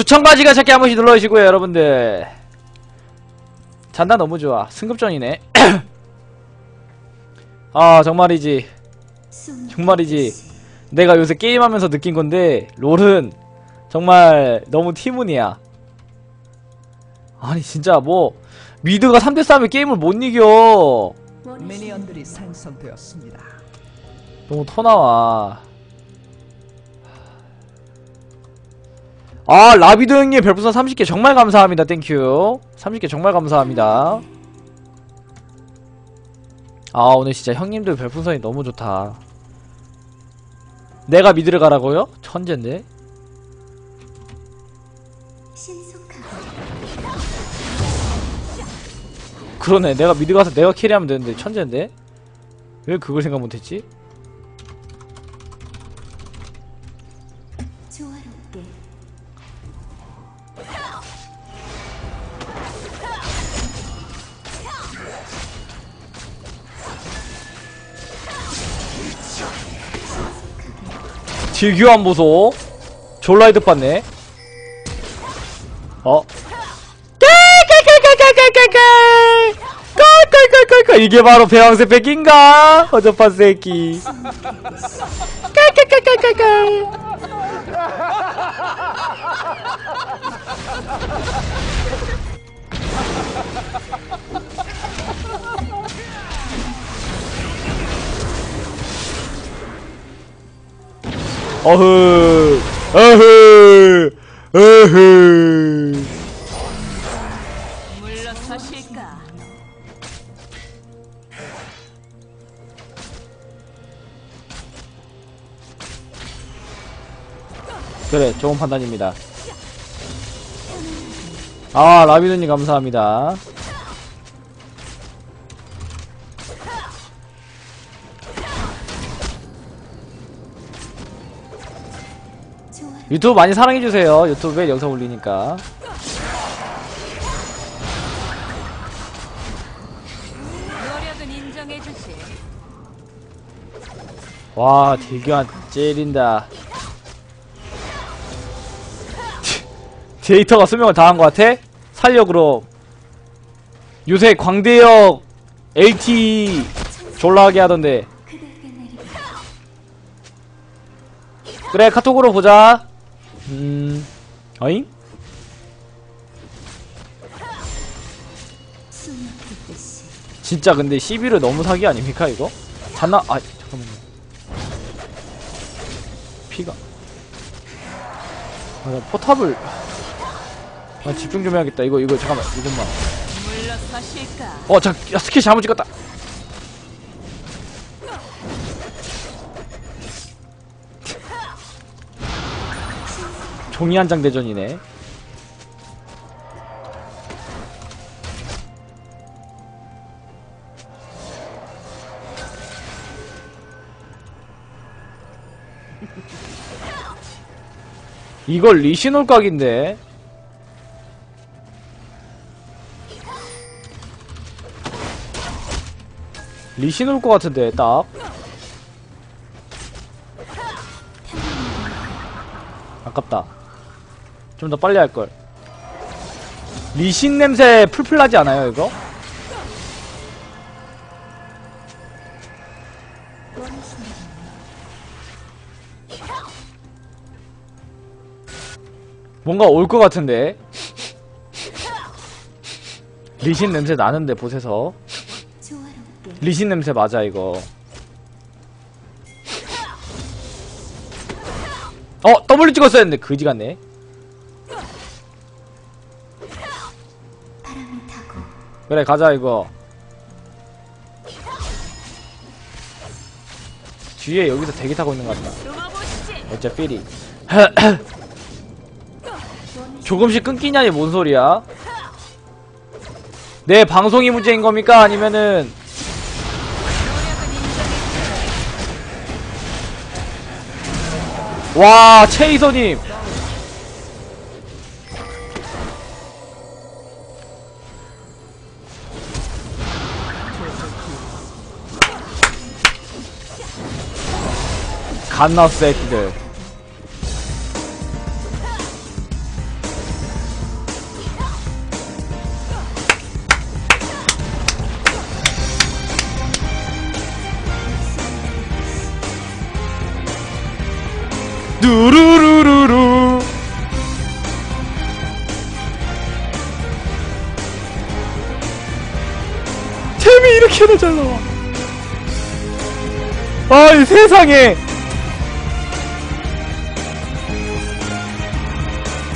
추천까지가 찾기 한 번씩 눌러주시고요 여러분들. 잔다 너무 좋아. 승급전이네. 아 정말이지. 정말이지. 내가 요새 게임하면서 느낀 건데 롤은 정말 너무 티문이야. 아니 진짜 뭐 미드가 3대3에 게임을 못 이겨. 너무 토나와 아 라비도 형님 별풍선 30개 정말 감사합니다. 땡큐. 30개 정말 감사합니다. 아 오늘 진짜 형님들 별풍선이 너무 좋다. 내가 미드를 가라고요? 천재인데? 그러네. 내가 미드 가서 내가 캐리하면 되는데 천재인데? 왜 그걸 생각 못했지? 딜교환 보소 졸라이드 봤네 어? 깔깔깔깔깔깔깔깔깔깔깔 이게 바로 배왕새 뺏긴가? 어저판 새끼 깔깔깔깔깔깔 어흐 어흐 어흐. 물러서실까? 그래 좋은 판단입니다. 아 라비드님 감사합니다 유튜브 많이 사랑해주세요. 유튜브에 영상 올리니까. 와 딜교환 째린다. 데이터가 수명을 다한 것 같아? 살려 그럼 요새 광대역 LT 졸라하게 하던데. 그래 카톡으로 보자 음 어잉? 진짜 근데 11을 너무 사기 아닙니까 이거? 잔나 아 잠깐만요 피가 아, 나 포탑을 아 집중 좀 해야겠다 이거 이거 잠깐만 이것만 물러서실까? 어, 자, 야, 스킬 잘못 찍었다. 종이 한 장 대전이네. 이걸 리시놀 각인데. 올것 같은데 딱 아깝다 좀 더 빨리 할걸. 리신 냄새 풀풀 나지 않아요 이거? 뭔가 올 것 같은데. 리신 냄새 나는데 보세서. 리신 냄새 맞아 이거. 어 W 찍었어야 했는데 그지 같네 그래 가자 이거 뒤에 여기서 대기 타고 있는 것 같다 숨어보시지. 어째 삐리 조금씩 끊기냐니 뭔 소리야 내 방송이 문제인 겁니까 아니면은. 와 최이서님 갓나 새끼들. 누루루루루. 템이 이렇게나 잘 나와 아이 세상에.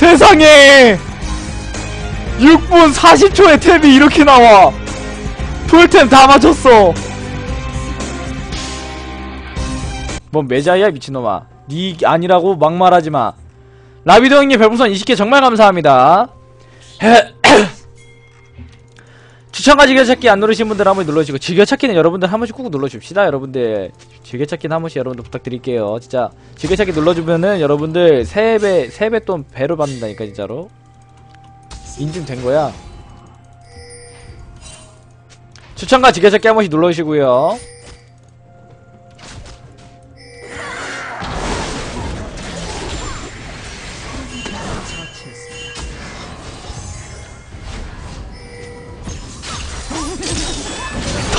세상에! 6분 40초에 템이 이렇게 나와. 풀템 다 맞췄어. 뭔 매자야 미친놈아. 니 아니라고 막말하지마. 라비도 형님 별풍선 20개 정말 감사합니다 추천과 즐겨찾기 안 누르신 분들 한 번씩 눌러주시고 즐겨찾기는 여러분들 한 번씩 꾹 눌러줍시다 여러분들. 즐겨찾기는 한 번씩 여러분들 부탁드릴게요. 진짜 즐겨찾기 눌러주면은 여러분들 3배 3배 또 배로 받는다니까 진짜로. 인증된 거야. 추천과 즐겨찾기 한 번씩 눌러주시고요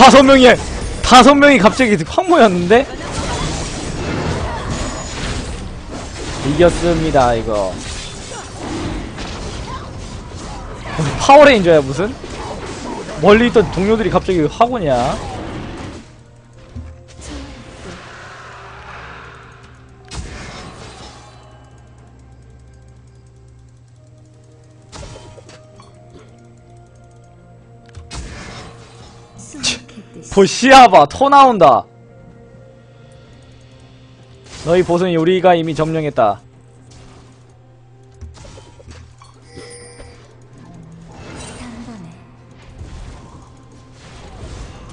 다섯 명이 다섯 명이 갑자기 확 모였는데? 이겼습니다 이거. 파워레인저야 무슨? 멀리 있던 동료들이 갑자기 확 오냐 수묵했듯이 보시아봐 토 나온다. 너희 보선이 우리가 이미 점령했다.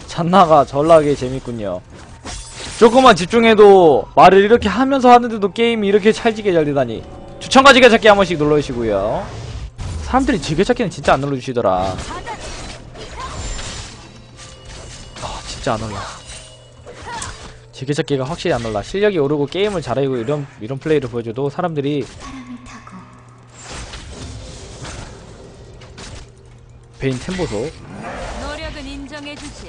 잔나가 전락에 재밌군요. 조금만 집중해도 말을 이렇게 하면서 하는데도 게임이 이렇게 찰지게 잘 되다니. 추천과 즐겨찾기 한 번씩 눌러주시고요. 사람들이 즐겨찾기는 진짜 안 눌러주시더라 진짜 안 올라 즐겨찾기가 확실히 안 올라 실력이 오르고 게임을 잘하고 이런 이런 플레이를 보여줘도 사람들이 베인 템보소.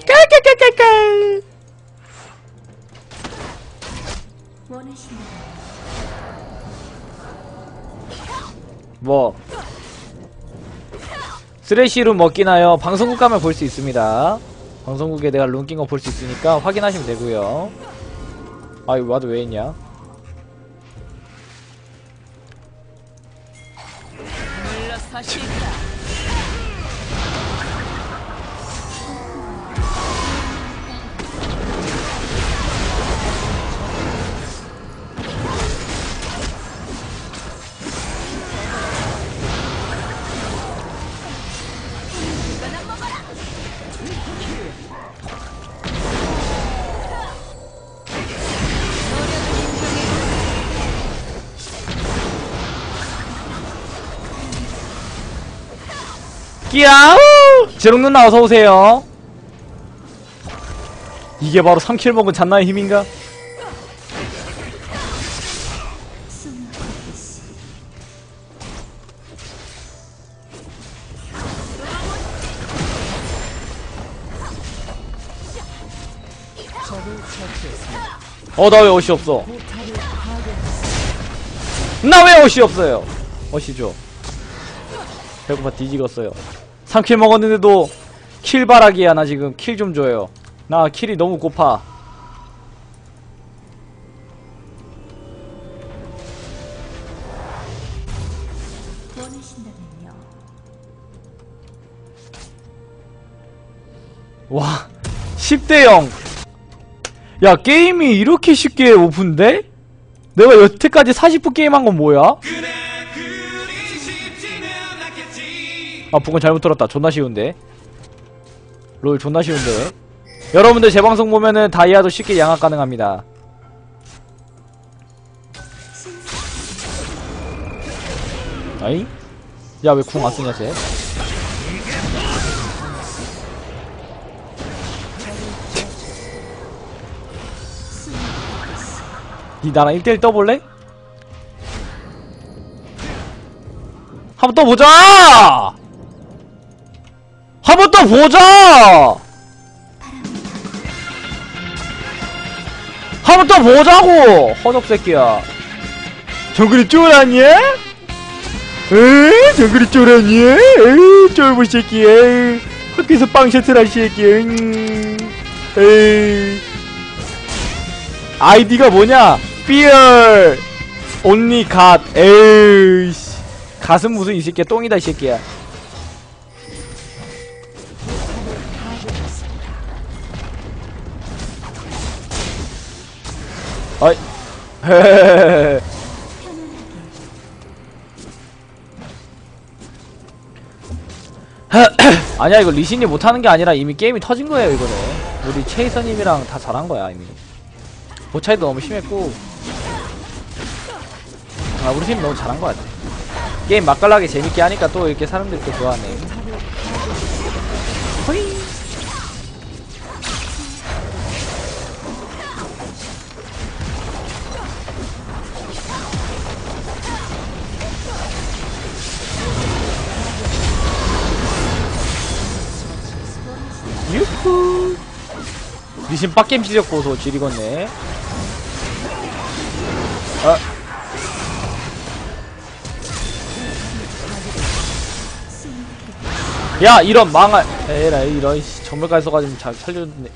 깔깔깔깔깔 뭐 쓰레쉬룸 먹기나요? 방송국 가면 볼 수 있습니다. 방송국에 내가 룬 낀 거 볼 수 있으니까 확인하시면 되고요. 아 이거 와도 왜 있냐? 물러서실까? 끼야우! 제롱 누나 어서 오세요. 이게 바로 3킬 먹은 잔나의 힘인가? 어 나 왜 옷이 없어? 나 왜 옷이 없어요? 옷이 줘. 배고파 뒤지겠어요. 3킬 먹었는데도 킬 바라기야 나 지금 킬 좀 줘요. 나 킬이 너무 고파. 와 10대 0. 야 게임이 이렇게 쉽게 오픈돼? 내가 여태까지 40분 게임한 건 뭐야? 아 북은 잘못 들었다 존나 쉬운데 롤 존나 쉬운데 여러분들 제 방송 보면은 다이아도 쉽게 양악 가능합니다 아이? 야 왜 궁 안 쓰냐 쟤? 니 나랑 1대1 떠볼래? 한번 떠보자! 한번 떠보자! 한번 떠보자고! 허접 새끼야. 정글이 쫄 아니야? 에? 정글이 쫄 아니야? 에이 쫄보 새끼 에이 학교에서 빵 셔틀 할 새끼 음. 에이 아이디가 뭐냐? Fear Only God 에이 씨. 가슴 무슨 이 새끼야 똥이다 이 새끼야 헤헤헤헤 아니야 이거 리신이 못하는 게 아니라 이미 게임이 터진 거예요 이거는 우리 체이서님이랑 다 잘한 거야 이미. 보차이도 너무 심했고. 아 우리 팀 너무 잘한 거 같아. 게임 맛깔나게 재밌게 하니까 또 이렇게 사람들이 또 좋아하네 리신 빡겜 지렸고서 지리겠네. 아. 야 이런 망할 에라 이런 씨, 정말까지 써가지고 잘 살려줬네.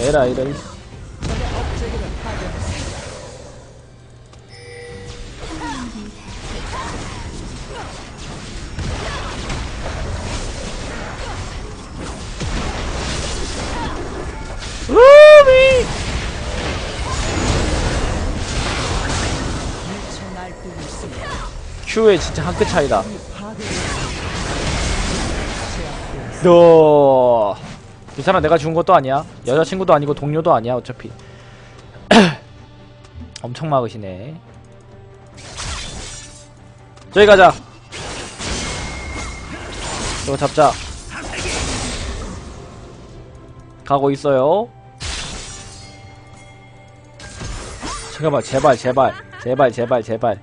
에라 이런 큐의 진짜 한 끗 차이다. 너 괜찮아. 내가 죽은 것도 아니야. 여자친구도 아니고 동료도 아니야 어차피. 엄청 막으시네. 저기 가자. 이거 잡자. 가고 있어요. 잠깐만 제발 제발 제발 제발 제발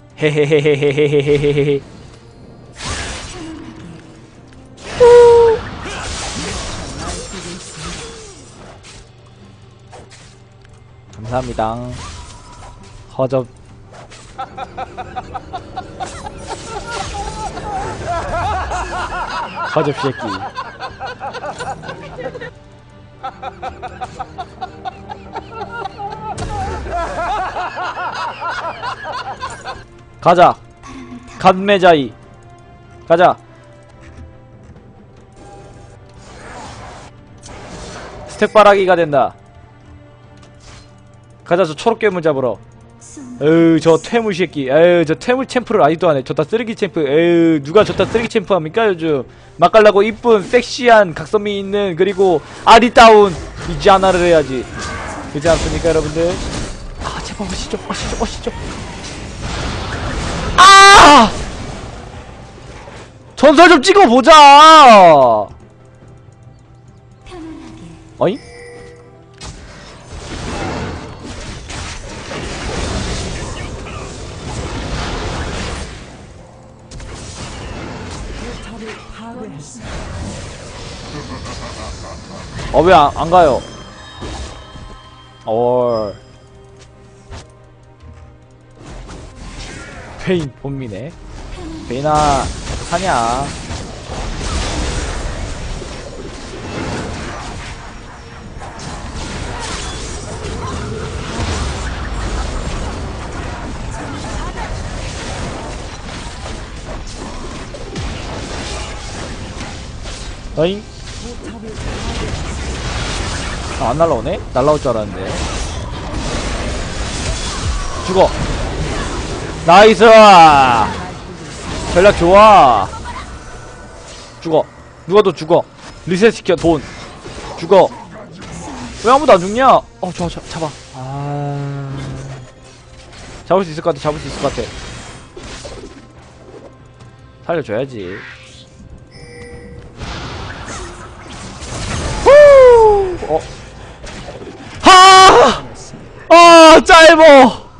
감사합니다. 허접. 허접 새끼. 가자. 간매자이. 가자. 스택 바라기가 된다. 가자 저 초록 괴물 잡으러. 숨 에휴 저 퇴물 새끼. 에휴 저 퇴물 챔프를 아직도 안해. 저다 쓰레기 챔프. 에휴 누가 저다 쓰레기 챔프 합니까 요즘? 맛깔나고 이쁜 섹시한 각선미 있는 그리고 아리따운 이지아나를 해야지. 그렇지 않습니까 여러분들? 아 제발 오시죠 오시죠 오시죠 전설 좀 찍어보자 편안하게 어잉? 어, 왜 안, 안 가요? 얼. 페인 본미네. 페인아, 사냐? 어잉? 아, 안 날라오네? 날라올 줄 알았는데. 죽어. 나이스! 전략 좋아. 죽어. 누가 더 죽어. 리셋 시켜, 돈. 죽어. 왜 아무도 안 죽냐? 어, 좋아, 잡, 잡아. 아. 잡을 수 있을 것 같아, 잡을 수 있을 것 같아. 살려줘야지. 후! 어. 하! 아, 짧어!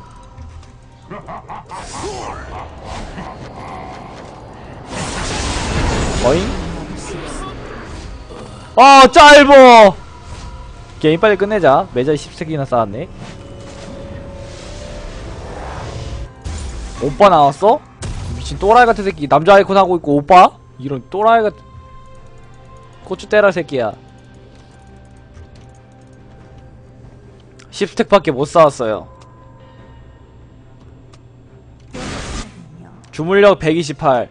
어잉? 아, 짧어! 게임 빨리 끝내자. 매자 10색이나 쌓았네. 오빠 나왔어? 미친 또라이 같은 새끼 남자 아이콘 하고 있고 오빠? 이런 또라이 같은 고추 때라 새끼야 10스택밖에 못 쌓았어요 주물력 128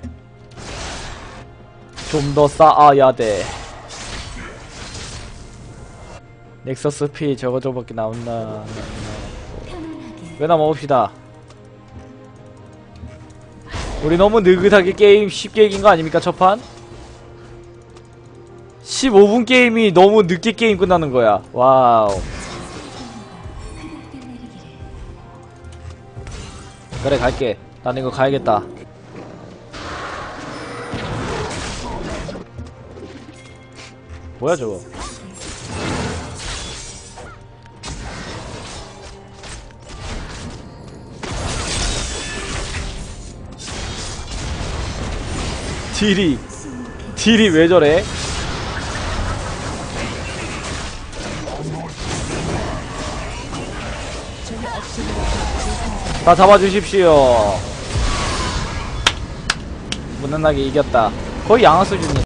좀 더 쌓아야 돼. 넥서스 피 저거 저거밖에 나온다. 왜나 먹읍시다. 우리 너무 느긋하게 게임 쉽게 이긴 거 아닙니까 첫판? 15분 게임이 너무 늦게 게임 끝나는 거야. 와우. 그래 갈게. 난 이거 가야겠다 뭐야 저거? 딜이 딜이 왜 저래? 다 잡아주십시오. 무난하게 이겼다. 거의 양아 수준이